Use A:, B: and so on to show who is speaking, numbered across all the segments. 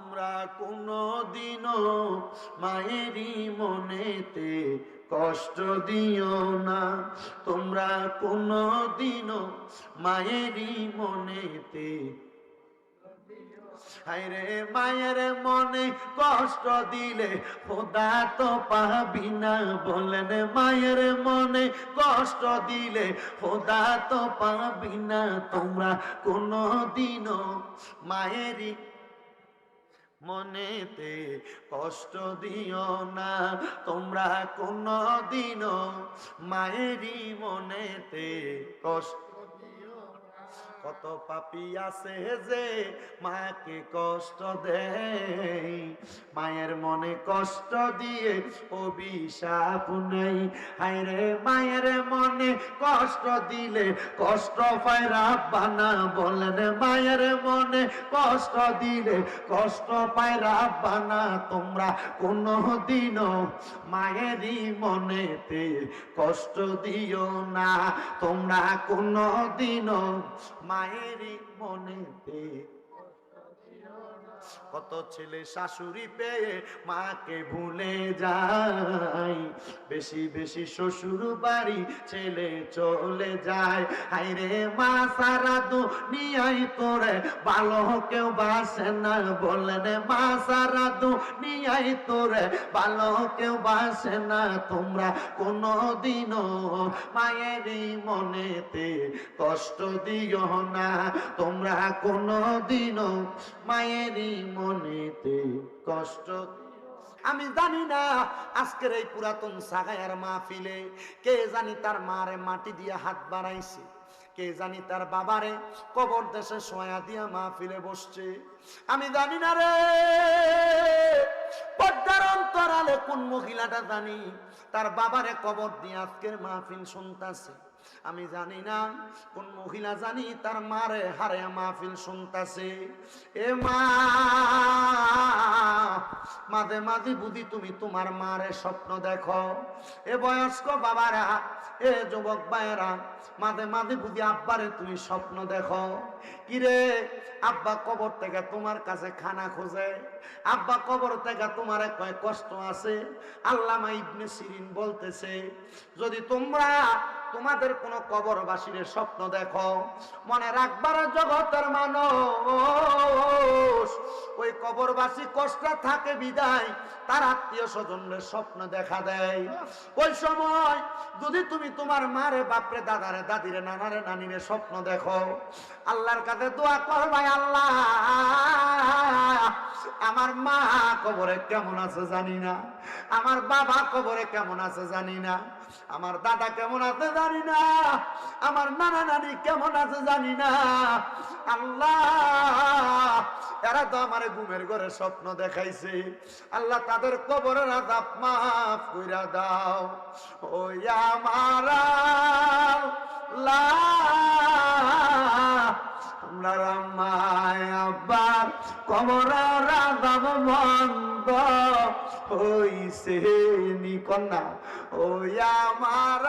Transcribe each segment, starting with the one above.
A: তোমরা কোনো দিনও মায়েরই মনেতে কষ্ট দিও না। তোমরা কোনো দিনও মায়েরই মনেতে হায়রে মায়ের মনে কষ্ট দিলে খোদা তো পাবি না। বলেন মায়ের মনে কষ্ট দিলে খোদা তো পাবি না। তোমরা কোনো দিনও মায়েরই মনেতে কষ্ট দিও না। তোমরা কোনো দিনও মায়েরই মনেতে কষ্ট কত পাপি আছে যে মাকে কষ্ট দেয়। মায়ের মনে কষ্ট দিয়ে অভিশাপ নেই। হায়রে, মায়ের মনে কষ্ট দিলে কষ্ট পায় রাব্বানা বলেন। মায়ের মনে কষ্ট দিলে কষ্ট পায় রাব্বানা, তোমরা কোনো দিনও মায়েরই মনেতে কষ্ট দিও না। তোমরা কোনো দিনও মায়েরই মনেতে কত ছেলে শাশুড়ি পেয়ে মাকে ভুলে যায়। বেশি বেশি শ্বশুর বাড়ি ছেলে চলে যায়। হাইরে মা, সারা দুনিয়াই তোরে ভালো কেউ বাসে না। বলেন মা, সারা দুনিয়াই তোরে ভালো কেউ বাসে না। তোমরা কোনো দিনও মায়েরই মনেতে কষ্ট দিও না। তোমরা কোনো দিনও মায়েরই মনেতে কষ্ট। আমি জানি না আজকের এই পুরাতন সাগায়ার মাহফিলে কে জানি তার মারে মাটি দিয়ে হাত বাড়াইছে, কে জানি তার বাবারে কবর দেশে সয়া দিয়া মাহফিলে বসছে। আমি জানি না রে, পর্দার অন্তরালে কোন মহিলাটা জানি তার বাবারে কবর দিয়ে আজকের মাহফিল শুনতাছে। আমি জানি না, কোন মহিলা জানি তার মারে হারে মাহফিল শুনতাছে। এ মা, মাঝে মাঝে বুঝি তুমি তোমার মারে স্বপ্ন দেখো। এ বয়স্ক বাবারা, এ যুবক ভাইয়েরা, মাঝে মাঝে বুঝি আব্বারে তুমি স্বপ্ন দেখো। কিরে, আব্বা কবর থেকে তোমার কাছে খানা খোঁজে। আব্বা কবর থেকে তোমার কয় কষ্ট আছে। আল্লামা ইবনে সিরিন বলতেছে, যদি তোমরা তোমাদের কোন কবরবাসীর স্বপ্ন দেখো। মনে রাখবার জগতের মানুষ, ওই কবরবাসী কষ্ট থাকে বিদায়, তার আত্মীয় স্বজনের স্বপ্ন দেখা দেয়। ওই সময় যদি তুমি তোমার মারে, বাপরে, দাদারে, দাদিরে, নানারে, নানিরে স্বপ্ন দেখো, আল্লাহর কাছে দোয়া করবাই আল্লাহ, আমার মা কবরে কেমন আছে জানি না, আমার বাবা কবরে কেমন আছে জানি না। আমার দাদা কেমন আছে জানি না, আমার নানা নানি কেমন আছে জানি না। আল্লাহ, এরা তো আমার ঘুমের ঘরে স্বপ্ন দেখাইছে। আল্লাহ তাদের কবরের আজাব মাফ কইরা দাও। ওই আমার আমরা রামায় আব্বার কবরের আজাব বন্ধ। হইছে নি কন্যা, ওই আমার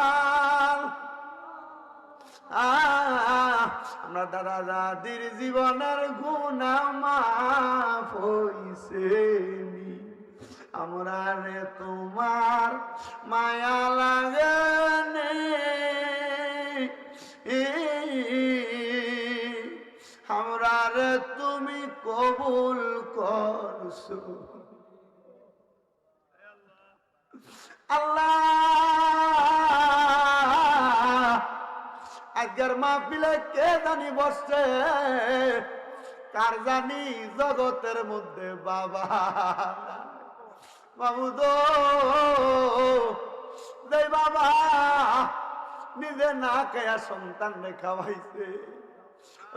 A: আমরা দাদা দাদির জীবনের গুণা মাফ হইছে। আমরা রে তোমার মায়া লাগে কবুল করছ আল্লাহ আজকের মাহফিলে কে জানি বসছে? কার জানি জগতের মধ্যে বাবা? বাবু দো দে বাবা নিজে না খেয়া সন্তান রে খাওয়াইছে,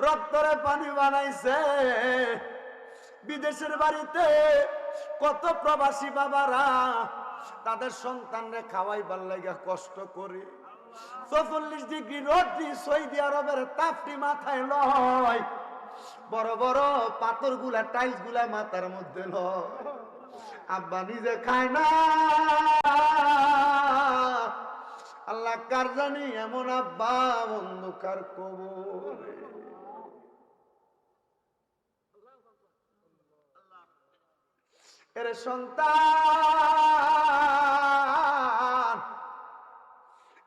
A: রক্তরে পানি বানাইছে বিদেশের বাড়িতে কত প্রবাসী বাবারা তাদের সন্তানরে খাওয়াইবার লাগে কষ্ট করে। চৌচল্লিশ ডিগ্রি রোদ্রি সৌদি আরবের তাপটি মাথায় লয়। বড় বড় পাথরগুলা টাইলসগুলা মাথার মধ্যে লয়। আব্বা নিজে খায় না। আল্লাহ কার জানি এমন আব্বা, অন্ধকার কবরে। এর সন্তান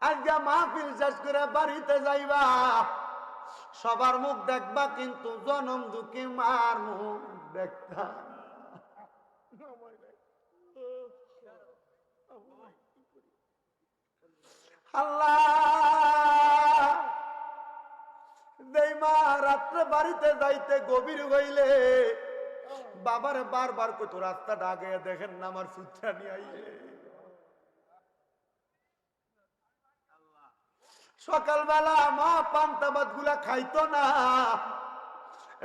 A: আজকে মাহফিল শেষ করে বাড়িতে যাইবা। সবার মুখ দেখবা, কিন্তু জনম দুঃখী মার মুখ দেখতা। আল্লাহ রাত্রে বাড়িতে যাইতে গভীর হইলে বাবার বারবার কত রাস্তা ডাকে, দেখেন না আমার সুচ্ছা নিয়ে আইলে। সকালবেলা মা পান্তাবাদগুলা খাইতো না।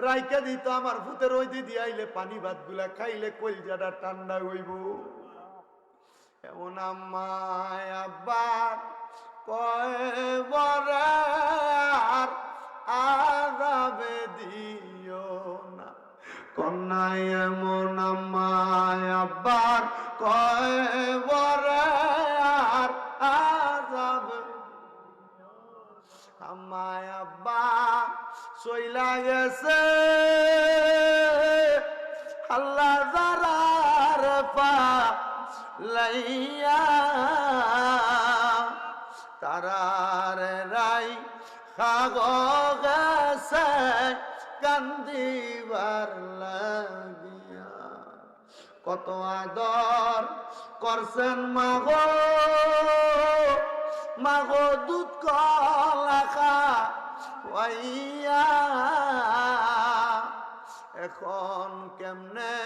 A: রাইকে দিত আমার ভূতের ওই দিদি আইলে পানি ভাতগুলা খাইলে কলজাটা ঠান্ডা হইব। এমন আম্মায় আব্বার কয়, বরে আর আজাবে দিও না কন্যায় এমন আম্মায় আব্বার কয় বরে আর আজাবে। আমায় আব্বা সইলা গেছে। আল্লাহ জারার পা লাইয়া তারার রাই খাগ গেছে, কান্দিবার কত আদর করছেন মাগো। মাগো দুধ ওয়াইয়া এখন কেমনে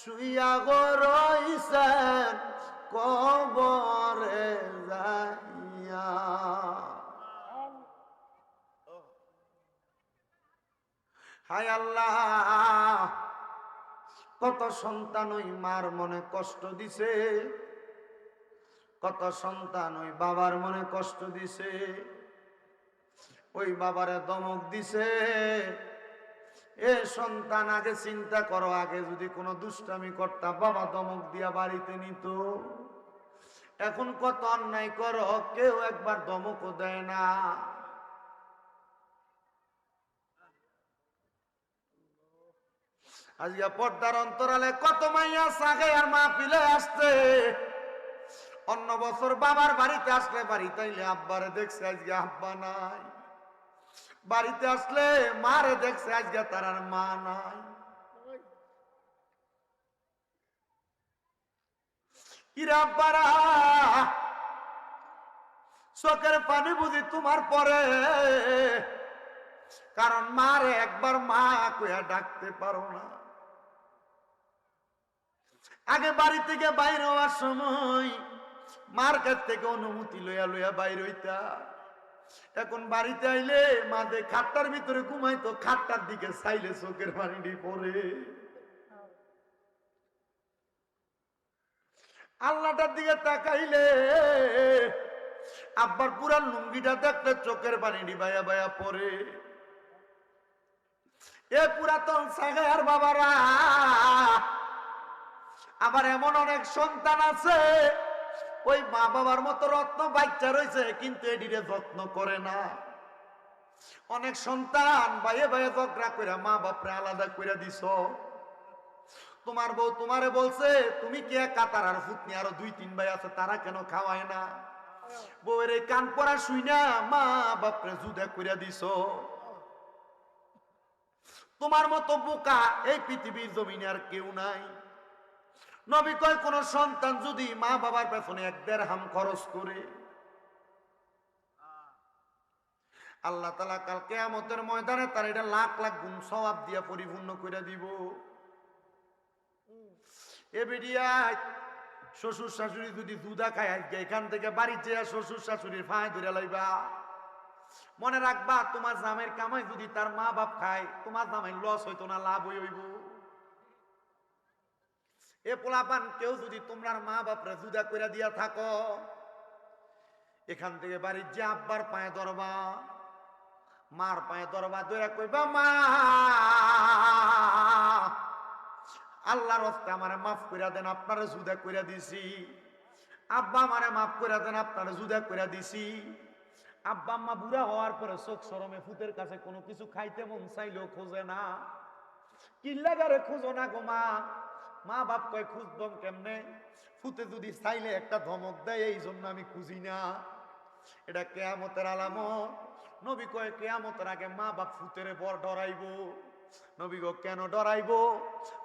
A: শুইয়া গো রইছেন কবরে যাইয়া। হায় আল্লাহ। কত সন্তান ওই মার মনে কষ্ট দিছে? কত সন্তান ওই বাবার মনে কষ্ট দিছে? ওই বাবারে দমক দিছে? এ সন্তান, আগে চিন্তা করো, আগে যদি কোনো দুষ্টামি করতা, বাবা দমক দিয়া বাড়িতে নিত। এখন কত অন্যায় করো, কেউ একবার দমকও দেয় না। আজকে পর্দার অন্তরালে কত মাইয়া সাগে আর মা পিলে আসছে। অন্য বছর বাবার বাড়িতে আসলে বাড়ি, তাইলে আব্বারে দেখছে আজকে আব্বা নাই। বাড়িতে আসলে মারে দেখছে আজকে তার আর মা নাই। চোখের পানি বুঝি তোমার পরে। কারণ মারে একবার মা কইয়া ডাকতে পারো না। আগে বাড়ি থেকে বাইর হওয়ার সময় মার কাছ থেকে অনুমতি লইয়া লইয়া বাইর হইতা এখন বাড়িতে আইলে মা মাঝে খাটটার ভিতরে ঘুমাইতো খাটটার দিকে চাইলে চোখের পানি পরে আল্লাহটার দিকে তাকাইলে আব্বার পুরান লুঙ্গিটা দেখলে চোখের পানি বায়া বায়া পরে এ পুরাতন সাগার বাবারা আবার এমন অনেক সন্তান আছে, ওই মা বাবার মতো রত্ন বাচ্চা রয়েছে, কিন্তু এটিরে যত্ন করে না। অনেক সন্তান বাইয়ে বাইয়ে ঝগড়া করে মা বাপরে আলাদা করে দিছ। তোমার বউ তোমারে বলছে, তুমি কে কাতার আর ফুটনি আরও দুই, তিন ভাই আছে, তারা কেন খাওয়ায় না? বউয়ের এই কান পরা শুই না, মা বাপরে জুদা করে দিছ। তোমার মতো বোকা এই পৃথিবীর জমিনে আর কেউ নাই। নবী কয়, কোন সন্তান যদি মা বাবার পেছনে এক দেড় হাম খরচ করে আল্লাহ তালা কাল কেয়ামতের ময়দানে তার এটা লাখ লাখ গুণ সবাব দিয়া পরিপূর্ণ করে দিব। এ শ্বশুর শাশুড়ি যদি দুধা খায় এখান থেকে বাড়ি যেয়া শ্বশুর শাশুড়ির ফাঁয় ধরে লাইবা। মনে রাখবা, তোমার জামের কামাই যদি তার মা বাপ খায়, তোমার জামাই লস হইতো না, লাভ হইব। এ পোলাপান, কেউ যদি তোমরার মা বাপরে জুদা করে দিয়া থাকো, এখান থেকে বাড়ির যে আব্বার পায়ে দরবা মার পায়ে ধরবা দইরা কইবা, মা, আল্লাহর হস্তে আমারে মাফ করে দেন, আপনারা জুদা করে দিছি। আব্বা আমারে মাফ করে দেন, আপনারা জুদা করে দিছি। আব্বা আম্মা বুড়া হওয়ার পরে চোখ সরমে ফুতের কাছে কোনো কিছু খাইতে মন চাইলেও খোঁজে না। কিল্লাগারে খোঁজো না গো মা? মা বাপ কয় খুঁজবম কেমনে? ফুতে যদি চাইলে একটা ধমক দেয়, এই জন্য আমি খুঁজি না। এটা কেয়ামতের আলামত। নবী কয়, কেয়ামতের আগে মা বাপ ফুতেরে বর ডরাইব। নবী গো, কেন ডরাইব?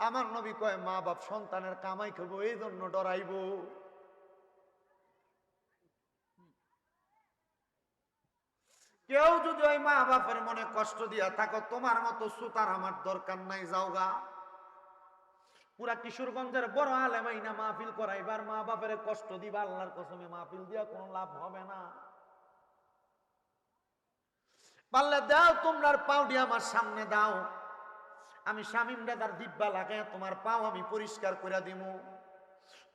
A: আমার নবী কয়, মা বাপ সন্তানের কামাই খাব এই জন্য ডরাইব। কেউ যদি ওই মা বাপের মনে কষ্ট দিয়া থাকো, তোমার মতো সুতার আমার দরকার নাই যাওগা পুরা কিশোরগঞ্জের বড় আলেমাই না মাহফিল করাইবার মা বাপের কষ্ট দিবা, আল্লাহর কসমে মাহফিল দিয়া কোনো লাভ হবে না। পারলে দাও তোমরার পাউডি আমার সামনে দাও। আমি শামিম দাদার দিব্যা লাগাই তোমার পাও আমি পরিষ্কার করে দিমু।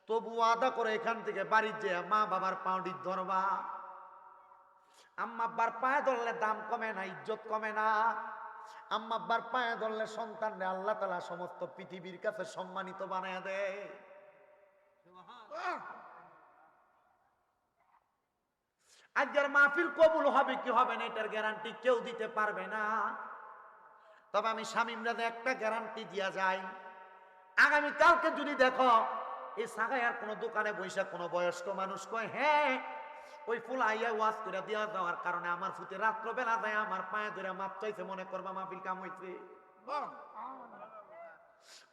A: তবু আদা করে এখান থেকে বাড়ির যে মা বাবার পাউডি ধরবা। আম্মা আব্বার পায়ে ধরলে দাম কমে না, ইজ্জত কমে না। আম্মা আব্বার পায়ে ধরলে সন্তানরে আল্লাহ তালা সমস্ত পৃথিবীর কাছে সম্মানিত বানায় দেয়। আজকের মাহফিল কবুল হবে কি হবে না এটার গ্যারান্টি কেউ দিতে পারবে না। তবে আমি স্বামীম রাজা একটা গ্যারান্টি দিয়া যাই। আগামী কালকে যদি দেখো এই আর কোনো দোকানে বৈশা কোনো বয়স্ক মানুষ কয় হ্যাঁ ওই ফুল আইয়া ওয়াজ করে দেওয়া যাওয়ার কারণে আমার ফুতে রাত্রবেলা যায় আমার পায়ে ধরে মাপ চাইছে মনে করবা মাহফিল কাম হইছে।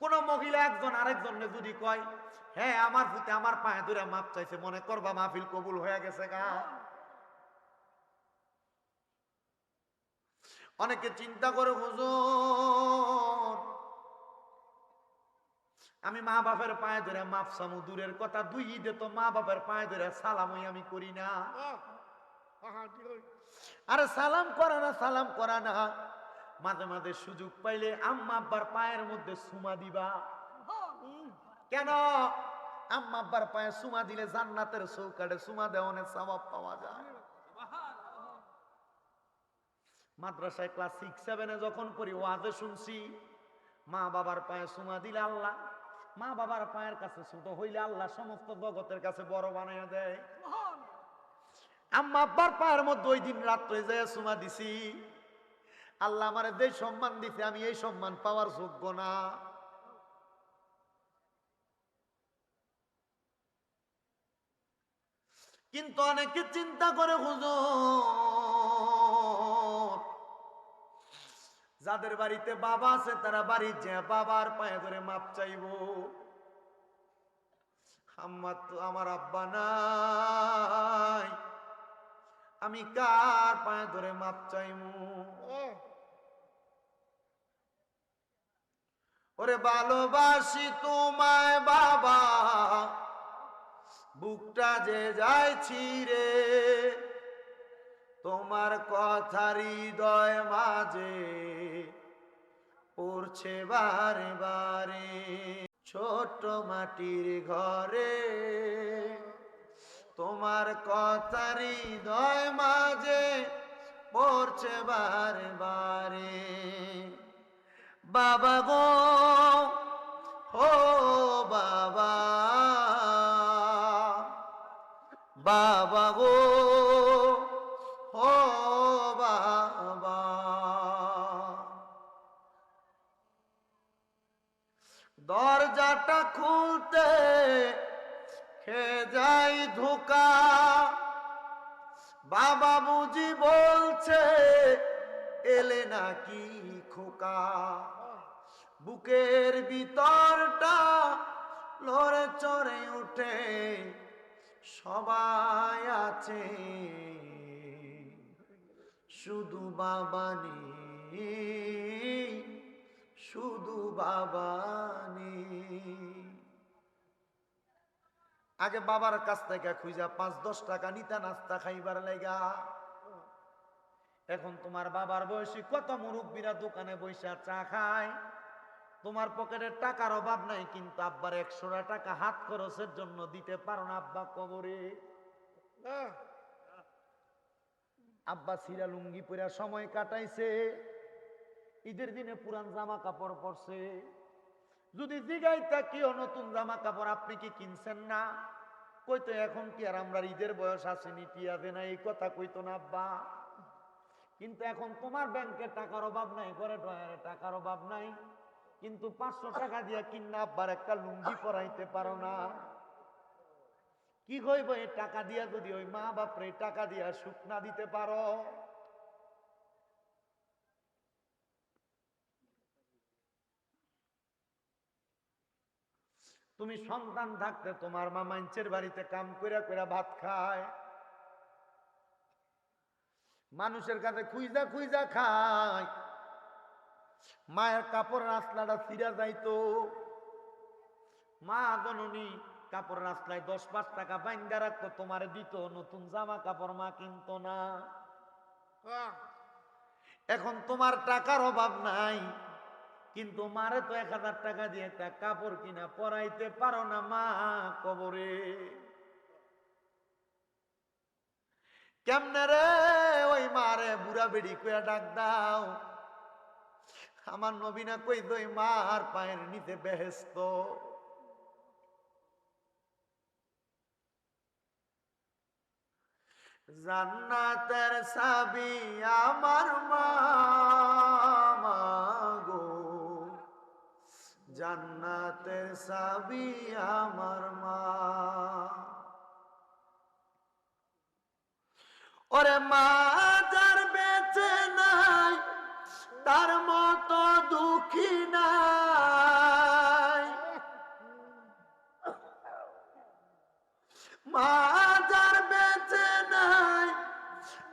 A: কোন মহিলা একজন আরেকজন যদি কয় হ্যাঁ আমার ফুতে আমার পায়ে ধরে মাপ চাইছে মনে করবা মাহফিল কবুল হয়ে গেছে গা? অনেকে চিন্তা করে হুজুর আমি মা বাপের পায়ে ধরে মাপ সামু দূরের কথা, দুই ঈদে তো মা বাপের পায়ে ধরে সালামই আমি করি না। আরে সালাম করা না, সালাম করা না। মাঝে মাঝে সুযোগ পাইলে আম্মা আব্বার পায়ের মধ্যে সুমা দিবা। কেন? আম্মা আব্বার পায়ে সুমা দিলে জান্নাতের চৌকাটে সুমা দেওয়ানের সবাব পাওয়া যায়। মাদ্রাসায় ক্লাস সিক্স সেভেনে যখন পড়ি, ওয়াজে শুনছি, মা বাবার পায়ে সুমা দিলে আল্লাহ মা বাবার পায়ের কাছে ছোট হইলে আল্লাহ সমস্ত জগতের কাছে বড় বানাইয়া দেয়। আম্মা আব্বার পায়ের মধ্যে ওই দিন রাত্রে যায় সুমা দিছি। আল্লাহ আমার যে সম্মান দিছে আমি এই সম্মান পাওয়ার যোগ্য না। কিন্তু অনেকে চিন্তা করে হুজুর যাদের বাড়িতে বাবা আছে, তারা বাড়ির যে বাবার পায়ে ধরে মাপ চাইব। আমার তো আমার আব্বা নাই। আমি কার পায়ে ধরে মাপ চাইমু ওরে ভালোবাসি তোমায় বাবা, বুকটা যে যাইছি রে তোমার কথা হৃদয় মাঝে পড়ছে বারে বারে ছোট মাটির ঘরে। তোমার কথা হৃদয় মাঝে পড়ছে বারে বারে। বাবা গো, ও বাবা বাবা গো। খুলতে খে যাই ধোকা। বাবা বুঝি বলছে, এলে নাকি খোকা। বুকের ভিতরটা লড়ে চড়ে উঠে সবাই আছে। শুধু বাবা নেই, শুধু বাবা নেই। আগে বাবার কাছ থেকে খুঁজা পাঁচ দশ টাকা নিতা নাস্তা খাইবার লেগা। এখন তোমার বাবার বয়সী কত মুরব্বীরা দোকানে বৈশা চা খায়। তোমার পকেটে টাকার অভাব নাই কিন্তু আব্বার একশোটা টাকা হাত খরচের জন্য দিতে পারো না আব্বা কবরে। আব্বা সিরা লুঙ্গি পরে সময় কাটাইছে ঈদের দিনে পুরান জামা কাপড় পরছে। যদি জিগাইতা কেউ নতুন জামা কাপড় আপনি কি কিনছেন না? কইতো এখন কি আর আমরা ঈদের বয়স আসেনি টিয়াবে না এই কথা কইতো না আব্বা। কিন্তু এখন তোমার ব্যাংকে টাকার অভাব নাই, ঘরে ডয়ারে টাকার অভাব নাই। কিন্তু পাঁচশো টাকা দিয়ে কিনা আব্বার একটা লুঙ্গি পরাইতে পারো না। কি হইব এই টাকা দিয়া যদি ওই মা বাপরে টাকা দিয়া সুখ না দিতে পারো? তুমি সন্তান থাকতে তোমার মা মাঞ্চের বাড়িতে কাম কইরা কইরা ভাত খায়। মানুষের কাছে খুইজা খুইজা খায়। মায়ের কাপড় রাস্তাটা ছিঁড়া যাইতো। মা জননী কাপড় রাস্তায় দশ পাঁচ টাকা বাইন্দা রাখতো তোমারে দিত নতুন জামা কাপড় মা কিনতো না। এখন তোমার টাকার অভাব নাই। কিন্তু মারে তো এক হাজার টাকা দিয়ে একটা কাপড় কিনা, পরাইতে পারো না মা কবরে। কেমনে রে ওই মারে বুড়া বেড়ি কইয়া ডাক দাও। আমার নবীনা কই দই মার পায়ের নিতে বেহেস্ত। জান্নাতের সাবি আমার মা। জান্নাতের সাবি আমার মা। ওরে মা যার বেঁচে নাই, তার মতো দুঃখী নাই। মা যার বেঁচে নাই,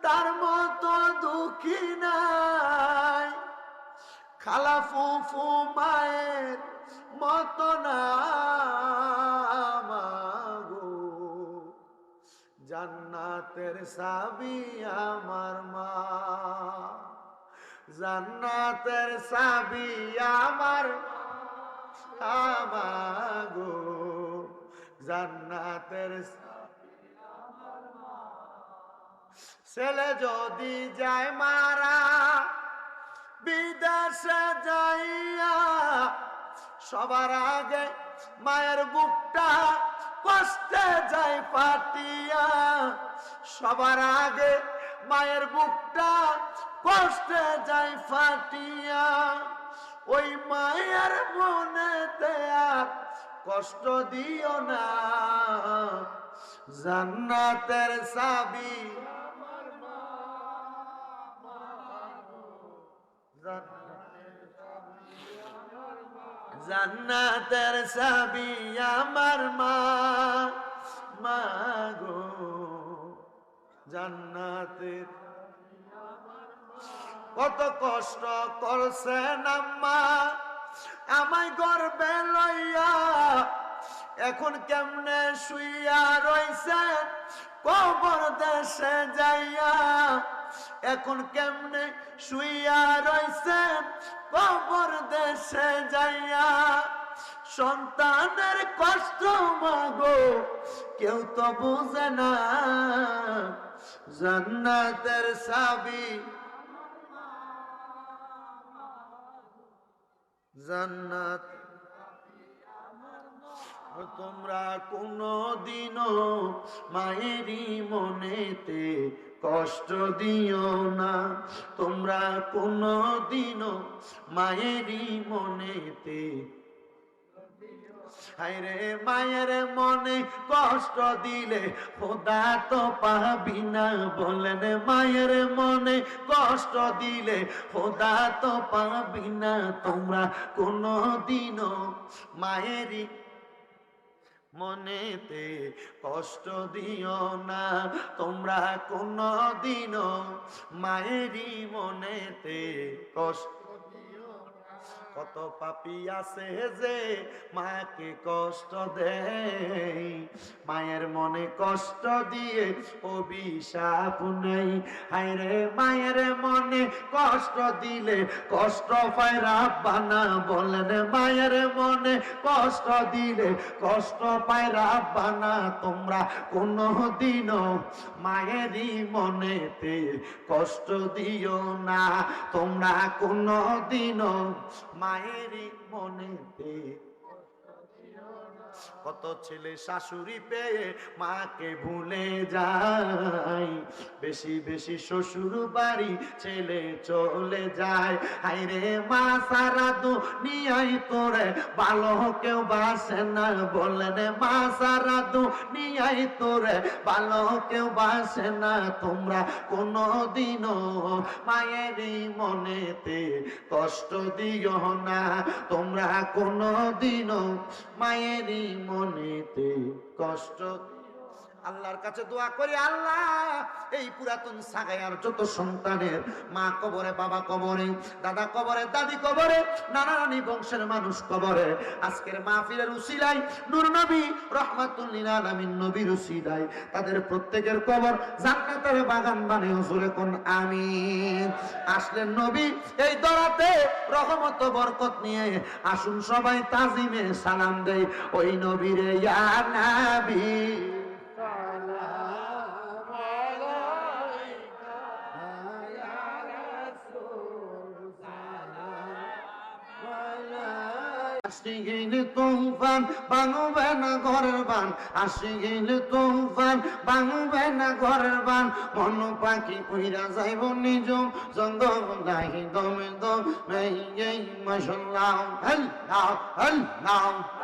A: তার মতো দুঃখী নাই। খালা ফুফু মায়ের সাবি আমার মা। জান্নাতের সাবি আমার আমাগো জান্নাতের ছেলে যদি যায় মারা, বিদেশে যাইয়া সবার আগে মায়ের বুকটা কষ্টে যায় ফাটিয়া। সবার আগে মায়ের বুকটা কষ্টে যায় ফাটিয়া। ওই মায়ের মনেতে আর কষ্ট দিও না। জান্নাতের সাবি। জান্নাতের সাবি আমার মা। মাগো জান্নাতের কত কষ্ট করছেন আম্মা। আমায় গর্বে লইয়া এখন কেমনে শুইয়া রইছেন? কবর দেশে যাইয়া এখন কেমনে শুইয়া রইছেন? কবর দেশে যাইয়া সন্তানের কষ্ট মাগো, কেউ তো বুঝে না জান্নাতের সাবি। জান্নাত তোমরা কোনো দিনও মায়েরই মনেতে কষ্ট দিও না, তোমরা কোনো দিনও মায়েরই মনেতে হায়রে মায়ের মনে কষ্ট দিলে খোদা তো পাবি না, বলেন মায়ের মনে কষ্ট দিলে খোদা তো পাবি না, তোমরা কোনো দিনও মায়েরই মনেতে কষ্ট দিও না। তোমরা কোনো দিনও মায়েরই মনেতে কষ্ট কত পাপি আছে যে মাকে কষ্ট দেয়। মায়ের মনে কষ্ট দিয়ে অভিশাপ নেই। হায়রে, মায়ের মনে কষ্ট দিলে কষ্ট পায় রাব্বানা বলেন। মায়ের মনে কষ্ট দিলে কষ্ট পায় রাব্বানা, তোমরা কোনো দিনও মায়েরই মনেতে কষ্ট দিও না। তোমরা কোনো দিনও মায়েরই মনেতে কত ছেলে শাশুড়ি পেয়ে মাকে ভুলে যায়। বেশি বেশি শ্বশুর বাড়ি ছেলে চলে যায়। হাইরে মা, সারা দুনিয়ায় তোরে ভালো কেউ বাসে না। বললেন, মা, সারা দুনিয়ায় তোরে ভালো কেউ বাসে না। তোমরা কোনো দিনও মায়েরই মনেতে কষ্ট দিও না। তোমরা কোনো দিনও মায়েরই মনেতে কষ্ট আল্লাহর কাছে দোয়া করি, আল্লাহ, এই পুরাতন সাগায়ার যত সন্তানের মা কবরে, বাবা কবরে, দাদা কবরে, দাদি কবরে, নানা নানি বংশের মানুষ কবরে, আজকের মাহফিলের উসিলাই নূর নবী রহমাতুল্লিল আলামিন নবীর উসিলাই তাদের প্রত্যেকের কবর জান্নাতের বাগান বানিয়ে হুজুরে কোন আমিন। আসলেন নবী, এই দরাতে রহমত বরকত নিয়ে আসুন সবাই তাজিমে সালাম দেই, ওই নবীরে ইয়া নাবী। আসি গেলে তুফান, ভাঙবে না ঘরের বান। আসি গেলে তুফান, ভাঙবে না ঘরের বান। মন পাখি কইরা যাইব নিজ জঙ্গল নাহি দমে দম। দমে এই নাও হল আল্লাহ।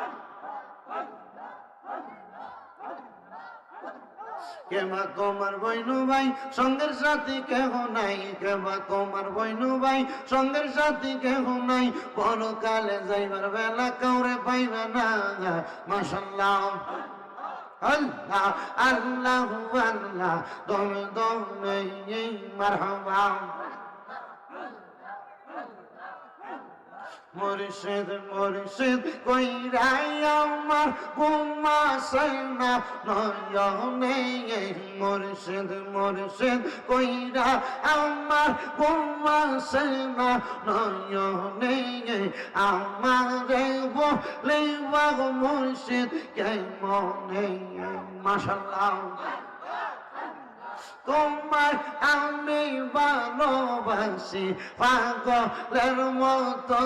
A: কেবা কমার বৈনু ভাই? সঙ্গের সাথী কেহ নাই? কেবা কমার বৈনু ভাই? সঙ্গের সাথী কেহ নাই? পরকালে যাইবার বেলা কাউরে পাইবে না। মাসাল্লাহ আল্লাহ আল্লাহ আল্লাহ। দমে দমে মারহাবা। মুর্শিদ মুর্শিদ কইরাই আমার ঘুমাসে না। নয়নে মুর্শিদ মুর্শিদ কইরা আমার ঘুমাসে না। নয়নে আমার বলে মুর্শিদ কে মনে মাশাল্লাহ। তোমার আমি ভালোবাসি পাগলের মতো।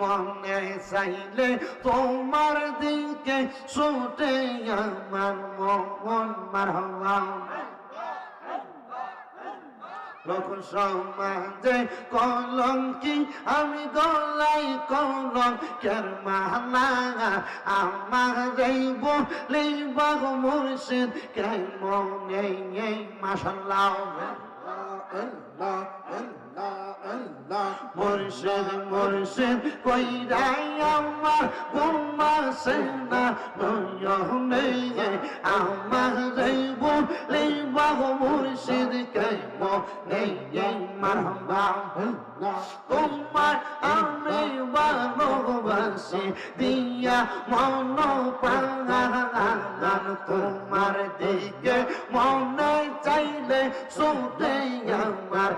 A: মনে চাইলে তোমার দিকে ছুটে আমার মন মারবা লোক সমাজে কলঙ্কি আমি গলাই কলম কের মানা আমার বলে বাগ মুর্শিদ কে মনে মাসাল্লাহ মুর্শিদ মুর্শিদ কইরাই আমার ঘুমাসে না নয়নে আমার যাইব লেবাহ মুর্শিদ কাইব নেই মারহাবা তোমার আমি ভালোবাসি দিয়া মন প্রাণ তোমার দিকে মনে চাইলে শুনতে আমার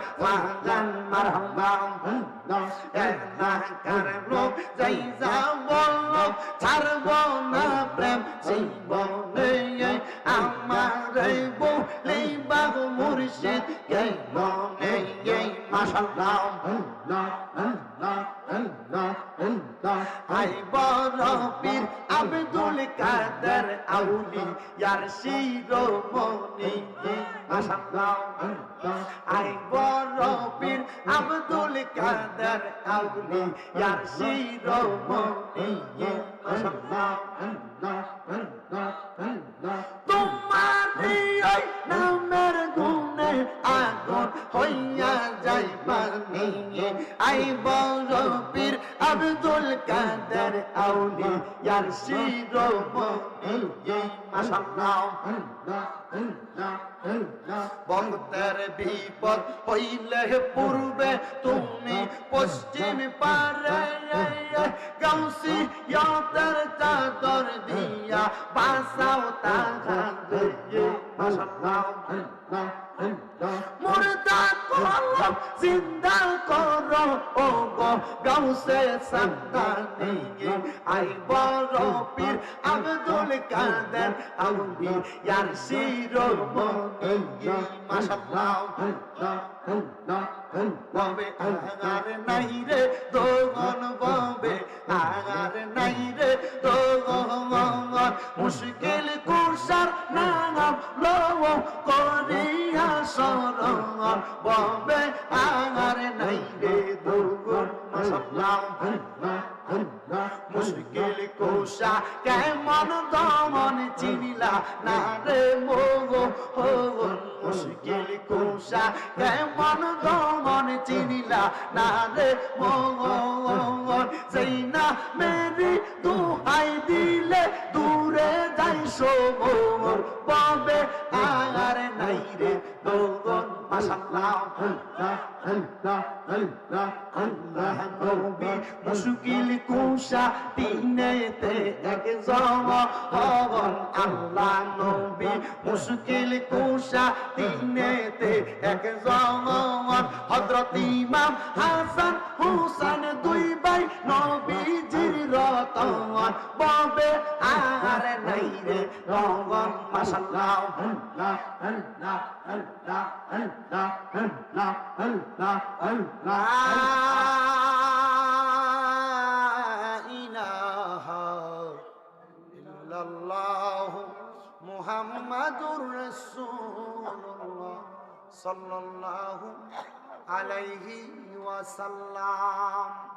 A: আউলি ইয়ার শিরোমণি মাসাল্লাহ তোমার বংতের বিপদ হইলে পূর্বে তুমি পশ্চিম পারে গাউসি ইয়াতের চাদর দিয়া বাসাও তাহা মাশাআল্লাহ। মুর্দা করো জিন্দা করো ও গো গাউসে সান্দানি আই বড় পীর আব্দুল কাদের আউলি ইয়ার শিরোমণি মাশাআল্লাহ ববে আগার নাই রে দোগন ববে আগার নাই রে দোগন মুশকিল কুশার নাম লও করিয়া সরণ ববে আর নাই রে দুগুণ মাসাল্লাহ মুশকিল কোষা কেমন দমন চিনিলা? না রে মোগো মুশকিল কোষা কেমন দমন চিনিলা? না রে মোগন সেই না মেরি দুহাই দিলে দূরে যাই সোগর ববে আর নাই রে দোগন মাশাল্লাহ আল্লাহ নবী মুশকিল কুশা তিনেতে এক জমন আল্লাহ নবী মুশকিল কুশা তিনেতে এক জমন হযরত ইমাম হাসান হুসাইন দুই ভাই নবীজির রতন ববে আর নাই রে রঙ্গন মাশাআল্লাহ মুহাম্মাদুর রাসূলুল্লাহ সাল্লাল্লাহু আলাইহি ওয়াসাল্লাম।